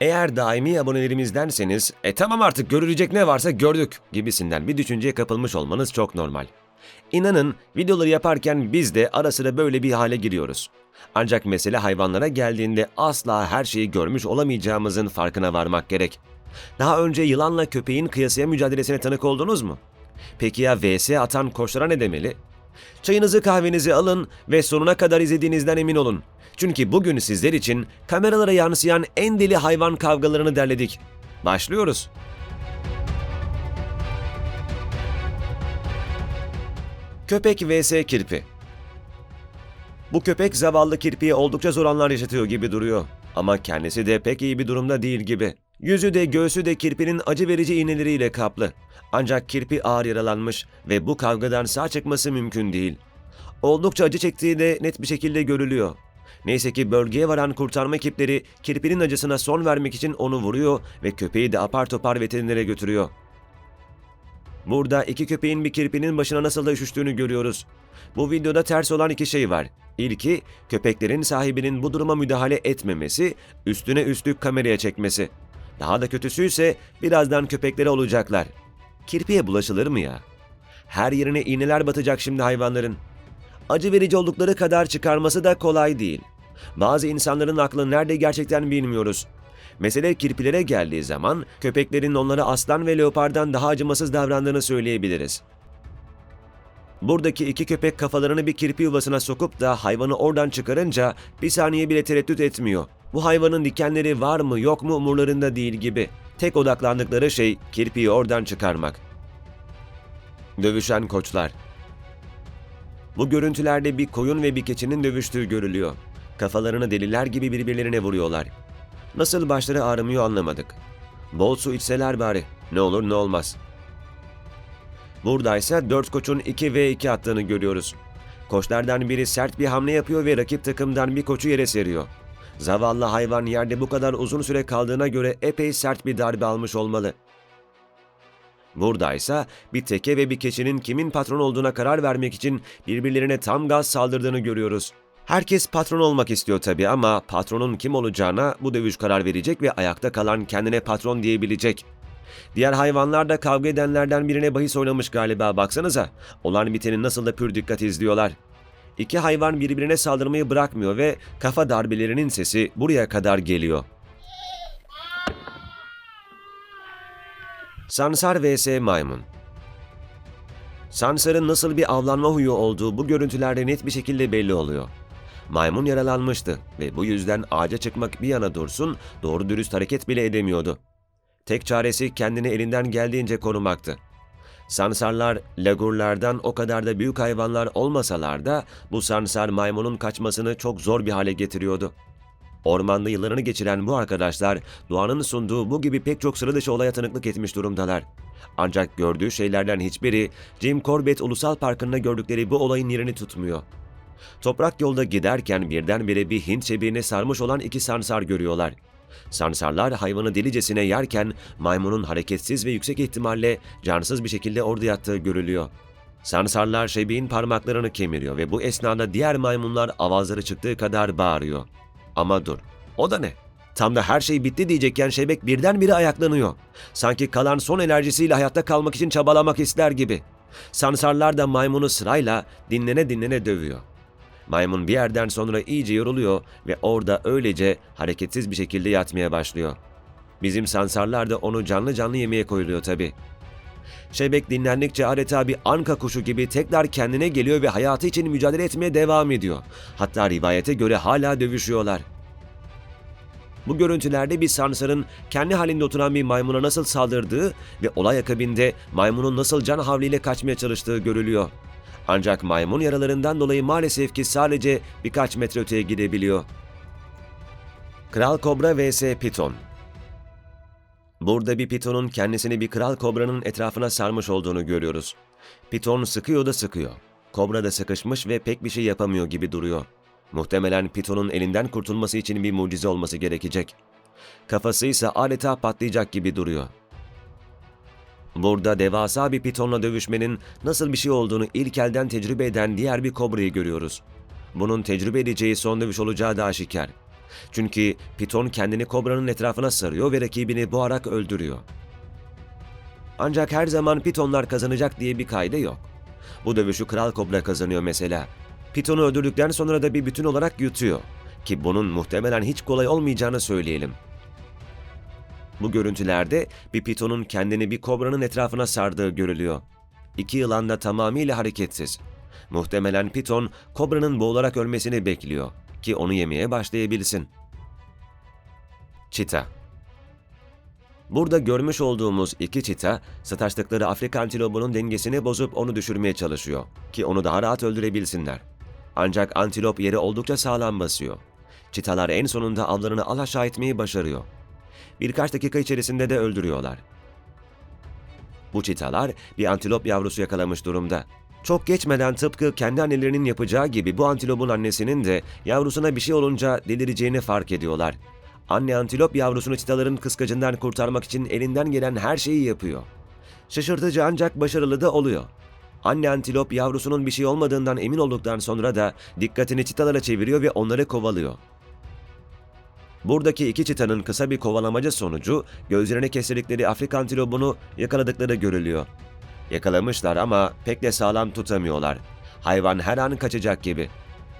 Eğer daimi abonelerimizlenseniz e tamam artık görülecek ne varsa gördük gibisinden bir düşünceye kapılmış olmanız çok normal. İnanın videoları yaparken biz de ara sıra böyle bir hale giriyoruz. Ancak mesele hayvanlara geldiğinde asla her şeyi görmüş olamayacağımızın farkına varmak gerek. Daha önce yılanla köpeğin kıyasıya mücadelesine tanık oldunuz mu? Peki ya vs atan koşlara ne demeli? Çayınızı kahvenizi alın ve sonuna kadar izlediğinizden emin olun. Çünkü bugün sizler için kameralara yansıyan en deli hayvan kavgalarını derledik. Başlıyoruz. Köpek vs kirpi. Bu köpek zavallı kirpiye oldukça zor anlar yaşatıyor gibi duruyor. Ama kendisi de pek iyi bir durumda değil gibi. Yüzü de göğsü de kirpinin acı verici iğneleriyle kaplı. Ancak kirpi ağır yaralanmış ve bu kavgadan sağ çıkması mümkün değil. Oldukça acı çektiği de net bir şekilde görülüyor. Neyse ki bölgeye varan kurtarma ekipleri kirpinin acısına son vermek için onu vuruyor ve köpeği de apar topar veterinere götürüyor. Burada iki köpeğin bir kirpinin başına nasıl da üşüştüğünü görüyoruz. Bu videoda ters olan iki şey var. İlki, köpeklerin sahibinin bu duruma müdahale etmemesi, üstüne üstlük kameraya çekmesi. Daha da kötüsü ise birazdan köpeklere olacaklar. Kirpiye bulaşılır mı ya? Her yerine iğneler batacak şimdi hayvanların. Acı verici oldukları kadar çıkarması da kolay değil. Bazı insanların aklı nerede gerçekten bilmiyoruz. Mesele kirpilere geldiği zaman köpeklerin onlara aslan ve leopardan daha acımasız davrandığını söyleyebiliriz. Buradaki iki köpek kafalarını bir kirpi yuvasına sokup da hayvanı oradan çıkarınca bir saniye bile tereddüt etmiyor. Bu hayvanın dikenleri var mı yok mu umurlarında değil gibi. Tek odaklandıkları şey kirpiyi oradan çıkarmak. Dövüşen koçlar Bu görüntülerde bir koyun ve bir keçinin dövüştüğü görülüyor. Kafalarını deliler gibi birbirlerine vuruyorlar. Nasıl başları ağrımıyor anlamadık. Bol su içseler bari. Ne olur ne olmaz. Buradaysa dört koçun 2 ve 2 attığını görüyoruz. Koçlardan biri sert bir hamle yapıyor ve rakip takımdan bir koçu yere seriyor. Zavallı hayvan yerde bu kadar uzun süre kaldığına göre epey sert bir darbe almış olmalı. Buradaysa bir teke ve bir keçinin kimin patron olduğuna karar vermek için birbirlerine tam gaz saldırdığını görüyoruz. Herkes patron olmak istiyor tabii ama patronun kim olacağına bu dövüş karar verecek ve ayakta kalan kendine patron diyebilecek. Diğer hayvanlar da kavga edenlerden birine bahis oynamış galiba baksanıza. Olan biteni nasıl da pür dikkat izliyorlar. İki hayvan birbirine saldırmayı bırakmıyor ve kafa darbelerinin sesi buraya kadar geliyor. Sansar vs maymun Sansar'ın nasıl bir avlanma huyu olduğu bu görüntülerde net bir şekilde belli oluyor. Maymun yaralanmıştı ve bu yüzden ağaca çıkmak bir yana dursun doğru dürüst hareket bile edemiyordu. Tek çaresi kendini elinden geldiğince korumaktı. Sansarlar, lagurlardan o kadar da büyük hayvanlar olmasalar da bu sansar maymunun kaçmasını çok zor bir hale getiriyordu. Ormanda yıllarını geçiren bu arkadaşlar doğanın sunduğu bu gibi pek çok sıra dışı olaya tanıklık etmiş durumdalar. Ancak gördüğü şeylerden hiçbiri Jim Corbett Ulusal Parkı'nda gördükleri bu olayın yerini tutmuyor. Toprak yolda giderken birdenbire bir Hint çebiğine sarmış olan iki sansar görüyorlar. Sansarlar hayvanı delicesine yerken maymunun hareketsiz ve yüksek ihtimalle cansız bir şekilde orada yattığı görülüyor. Sansarlar şebeğin parmaklarını kemiriyor ve bu esnada diğer maymunlar avazları çıktığı kadar bağırıyor. Ama dur, o da ne? Tam da her şey bitti diyecekken şebek birdenbire ayaklanıyor. Sanki kalan son enerjisiyle hayatta kalmak için çabalamak ister gibi. Sansarlar da maymunu sırayla dinlene dinlene dövüyor. Maymun bir yerden sonra iyice yoruluyor ve orada öylece hareketsiz bir şekilde yatmaya başlıyor. Bizim sansarlar da onu canlı canlı yemeye koyuluyor tabi. Şebek dinlendikçe adeta bir anka kuşu gibi tekrar kendine geliyor ve hayatı için mücadele etmeye devam ediyor. Hatta rivayete göre hala dövüşüyorlar. Bu görüntülerde bir sansarın kendi halinde oturan bir maymuna nasıl saldırdığı ve olay akabinde maymunun nasıl can havliyle kaçmaya çalıştığı görülüyor. Ancak maymun yaralarından dolayı maalesef ki sadece birkaç metre öteye gidebiliyor. Kral Kobra vs Piton Burada bir pitonun kendisini bir kral kobranın etrafına sarmış olduğunu görüyoruz. Piton sıkıyor da sıkıyor. Kobra da sıkışmış ve pek bir şey yapamıyor gibi duruyor. Muhtemelen pitonun elinden kurtulması için bir mucize olması gerekecek. Kafası ise adeta patlayacak gibi duruyor. Burada devasa bir pitonla dövüşmenin nasıl bir şey olduğunu ilk elden tecrübe eden diğer bir kobrayı görüyoruz. Bunun tecrübe edeceği son dövüş olacağı da aşikar. Çünkü piton kendini kobranın etrafına sarıyor ve rakibini boğarak öldürüyor. Ancak her zaman pitonlar kazanacak diye bir kayda yok. Bu dövüşü kral kobra kazanıyor mesela. Pitonu öldürdükten sonra da bir bütün olarak yutuyor. Ki bunun muhtemelen hiç kolay olmayacağını söyleyelim. Bu görüntülerde bir pitonun kendini bir kobranın etrafına sardığı görülüyor. İki yılan da tamamıyla hareketsiz. Muhtemelen piton kobranın boğularak ölmesini bekliyor ki onu yemeye başlayabilsin. Çita Burada görmüş olduğumuz iki çita, sataştıkları Afrika antilopunun dengesini bozup onu düşürmeye çalışıyor ki onu daha rahat öldürebilsinler. Ancak antilop yeri oldukça sağlam basıyor. Çitalar en sonunda avlarını alaşağı etmeyi başarıyor. Birkaç dakika içerisinde de öldürüyorlar. Bu çitalar bir antilop yavrusu yakalamış durumda. Çok geçmeden tıpkı kendi annelerinin yapacağı gibi bu antilopun annesinin de yavrusuna bir şey olunca delireceğini fark ediyorlar. Anne antilop yavrusunu çitaların kıskacından kurtarmak için elinden gelen her şeyi yapıyor. Şaşırtıcı ancak başarılı da oluyor. Anne antilop yavrusunun bir şey olmadığından emin olduktan sonra da dikkatini çitalara çeviriyor ve onları kovalıyor. Buradaki iki çitanın kısa bir kovalamaca sonucu gözlerine kestirdikleri Afrika antilopunu yakaladıkları görülüyor. Yakalamışlar ama pek de sağlam tutamıyorlar. Hayvan her an kaçacak gibi.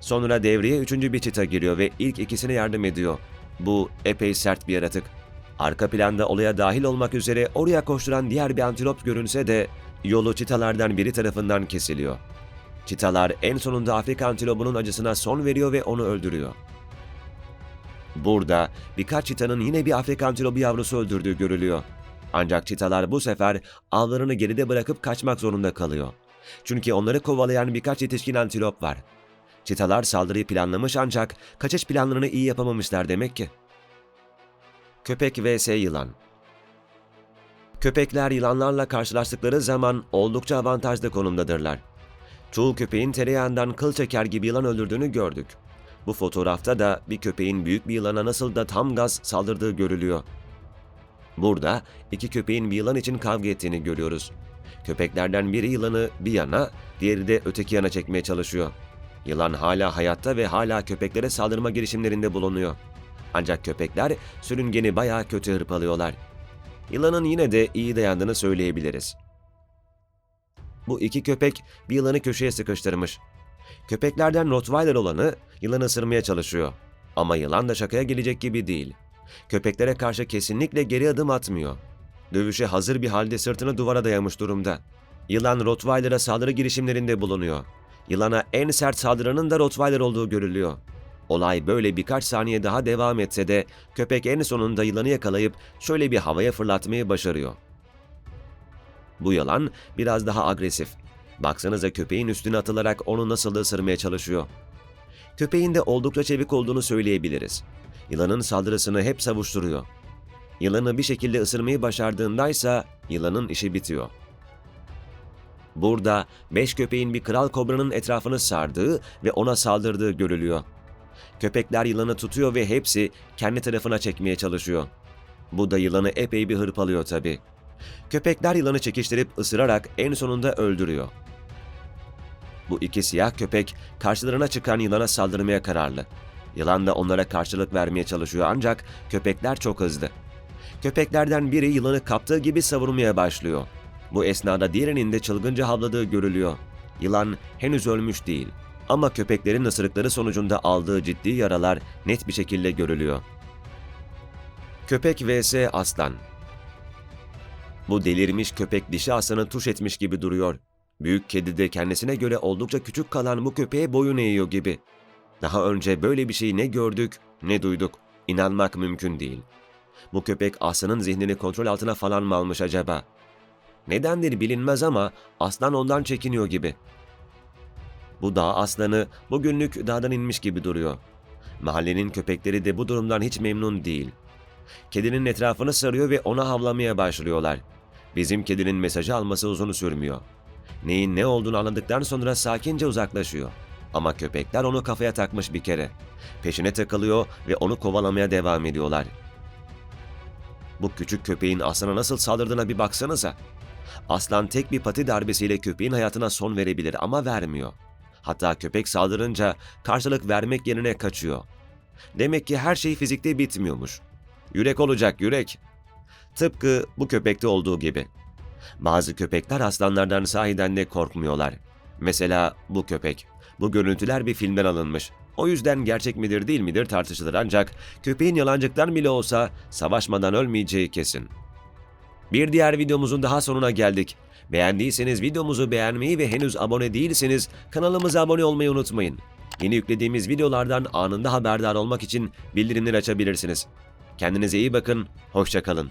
Sonra devreye üçüncü bir çita giriyor ve ilk ikisine yardım ediyor. Bu epey sert bir yaratık. Arka planda olaya dahil olmak üzere oraya koşturan diğer bir antilop görünse de yolu çitalardan biri tarafından kesiliyor. Çitalar en sonunda Afrika antilopunun acısına son veriyor ve onu öldürüyor. Burada birkaç çitanın yine bir Afrika antilopu yavrusu öldürdüğü görülüyor. Ancak çitalar bu sefer avlarını geride bırakıp kaçmak zorunda kalıyor. Çünkü onları kovalayan birkaç yetişkin antilop var. Çitalar saldırıyı planlamış ancak kaçış planlarını iyi yapamamışlar demek ki. Köpek vs yılan Köpekler yılanlarla karşılaştıkları zaman oldukça avantajlı konumdadırlar. Çoğu köpeğin tereyağından kıl çeker gibi yılan öldürdüğünü gördük. Bu fotoğrafta da bir köpeğin büyük bir yılana nasıl da tam gaz saldırdığı görülüyor. Burada iki köpeğin bir yılan için kavga ettiğini görüyoruz. Köpeklerden biri yılanı bir yana, diğeri de öteki yana çekmeye çalışıyor. Yılan hala hayatta ve hala köpeklere saldırma girişimlerinde bulunuyor. Ancak köpekler sürüngeni bayağı kötü hırpalıyorlar. Yılanın yine de iyi dayandığını söyleyebiliriz. Bu iki köpek bir yılanı köşeye sıkıştırmış. Köpeklerden Rottweiler olanı yılanı ısırmaya çalışıyor. Ama yılan da şakaya gelecek gibi değil. Köpeklere karşı kesinlikle geri adım atmıyor. Dövüşe hazır bir halde sırtını duvara dayamış durumda. Yılan Rottweiler'a saldırı girişimlerinde bulunuyor. Yılana en sert saldıranın da Rottweiler olduğu görülüyor. Olay böyle birkaç saniye daha devam etse de köpek en sonunda yılanı yakalayıp şöyle bir havaya fırlatmayı başarıyor. Bu yalan biraz daha agresif. Baksanıza köpeğin üstüne atılarak onu nasıl da ısırmaya çalışıyor. Köpeğin de oldukça çevik olduğunu söyleyebiliriz. Yılanın saldırısını hep savuşturuyor. Yılanı bir şekilde ısırmayı başardığındaysa yılanın işi bitiyor. Burada beş köpeğin bir kral kobranın etrafını sardığı ve ona saldırdığı görülüyor. Köpekler yılanı tutuyor ve hepsi kendi tarafına çekmeye çalışıyor. Bu da yılanı epey bir hırpalıyor tabi. Köpekler yılanı çekiştirip ısırarak en sonunda öldürüyor. Bu iki siyah köpek karşılarına çıkan yılana saldırmaya kararlı. Yılan da onlara karşılık vermeye çalışıyor ancak köpekler çok hızlı. Köpeklerden biri yılanı kaptığı gibi savurmaya başlıyor. Bu esnada diğerinin de çılgınca havladığı görülüyor. Yılan henüz ölmüş değil ama köpeklerin ısırıkları sonucunda aldığı ciddi yaralar net bir şekilde görülüyor. Köpek vs aslan Bu delirmiş köpek dişi aslanı tuş etmiş gibi duruyor. Büyük kedi de kendisine göre oldukça küçük kalan bu köpeğe boyun eğiyor gibi. Daha önce böyle bir şeyi ne gördük ne duyduk. İnanmak mümkün değil. Bu köpek aslanın zihnini kontrol altına falan mı almış acaba? Nedendir bilinmez ama aslan ondan çekiniyor gibi. Bu dağ aslanı bugünlük dağdan inmiş gibi duruyor. Mahallenin köpekleri de bu durumdan hiç memnun değil. Kedinin etrafını sarıyor ve ona havlamaya başlıyorlar. Bizim kedinin mesajı alması uzun sürmüyor. Neyin ne olduğunu anladıktan sonra sakince uzaklaşıyor. Ama köpekler onu kafaya takmış bir kere. Peşine takılıyor ve onu kovalamaya devam ediyorlar. Bu küçük köpeğin aslana nasıl saldırdığına bir baksanıza. Aslan tek bir pati darbesiyle köpeğin hayatına son verebilir ama vermiyor. Hatta köpek saldırınca karşılık vermek yerine kaçıyor. Demek ki her şey fizikte bitmiyormuş. Yürek olacak yürek. Tıpkı bu köpekte olduğu gibi. Bazı köpekler aslanlardan sahiden de korkmuyorlar. Mesela bu köpek. Bu görüntüler bir filmden alınmış. O yüzden gerçek midir değil midir tartışılır ancak köpeğin yalancıktan bile olsa savaşmadan ölmeyeceği kesin. Bir diğer videomuzun daha sonuna geldik. Beğendiyseniz videomuzu beğenmeyi ve henüz abone değilseniz kanalımıza abone olmayı unutmayın. Yeni yüklediğimiz videolardan anında haberdar olmak için bildirimleri açabilirsiniz. Kendinize iyi bakın, hoşçakalın.